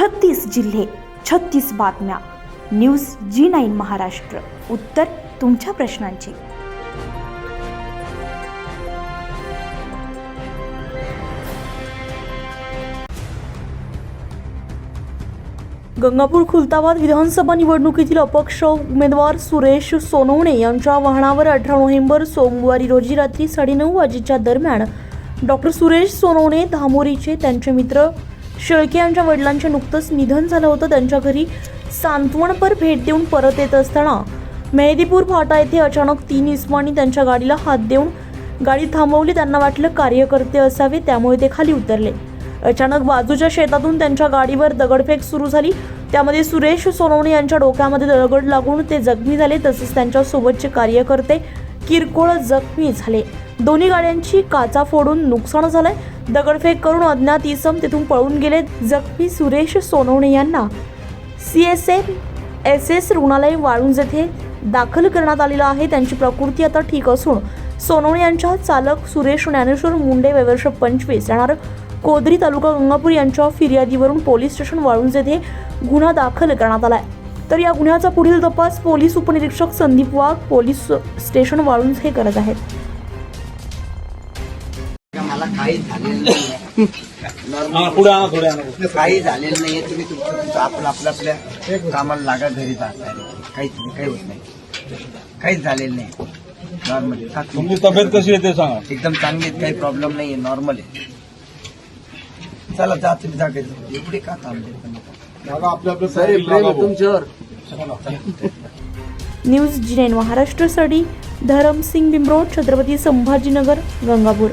छत्तीस जिल्हे छत्तीस बातम्या. News G nine Maharashtra. उत्तर तुमच्या प्रश्नांची. गंगापूर खुलताबाद विधानसभा निवडणुकीतील अपक्ष उमेदवार सुरेश सोनवणे यांच्या वाहनावर अठरा नोव्हेंबर सोमवारी रोजी रात्री साडेनऊ वाजेच्या दरम्यान डॉक्टर सुरेश सोनवणे धामोरीचे त्यांचे मित्र शेळके यांच्या वडिलांचे नुकतंच निधन झालं होतं. त्यांच्या घरी सांत्वनपर भेट देऊन परत येत असताना मेहदीपूर फाटा येथे अचानक तीन इस्मानी त्यांच्या गाडीला हात देऊन गाडी थांबवली. त्यांना वाटलं कार्यकर्ते असावे त्यामुळे ते खाली उतरले. अचानक बाजूच्या शेतातून त्यांच्या गाडीवर दगडफेक सुरू झाली. त्यामध्ये सुरेश सोनवणे यांच्या डोक्यामध्ये दगड लागून ते जखमी झाले. तसेच त्यांच्यासोबतचे कार्यकर्ते किरकोळ जखमी झाले. दोन्ही गाड्यांची काचा फोडून नुकसान झालंय. दगडफेक करून अज्ञात इसम तेथून पळून गेले. जखमी सुरेश सोनवणे यांना C S M S S रुग्णालय वाळून येथे दाखल करण्यात आलेलं आहे. त्यांची प्रकृती आता ठीक असून सोनवणे यांच्या चालक सुरेश ज्ञानेश्वर मुंडे वयवर्ष पंचवीस राहणार कोदरी तालुका गंगापूर यांच्या फिर्यादीवरून पोलीस स्टेशन वाळून येथे गुन्हा दाखल करण्यात आलाय. तर या गुन्ह्याचा पुढील तपास पोलीस उपनिरीक्षक संदीप वाघ पोलीस स्टेशन वाळुंज हे करत आहेत. काही झालेलं नाही हा पुढे आणा काही झालेलं नाहीये. तुम्ही तुमचं तुमचं आपण आपल्या आपल्या कामाला लागा घरी जात काहीच नाही. काही होत नाही. काहीच झालेलं नाही. नॉर्मल तुमची तब्येत कशी आहे ते सांगा. एकदम चांगली आहे, काही प्रॉब्लेम नाहीये. नॉर्मल आहे. चला जा तुम्ही जा घरी. एवढे का थांबले तुमच्यावर. न्यूज जी नाईन महाराष्ट्रासाठी धरमसिंग बिंबरोड छत्रपती संभाजीनगर गंगापूर.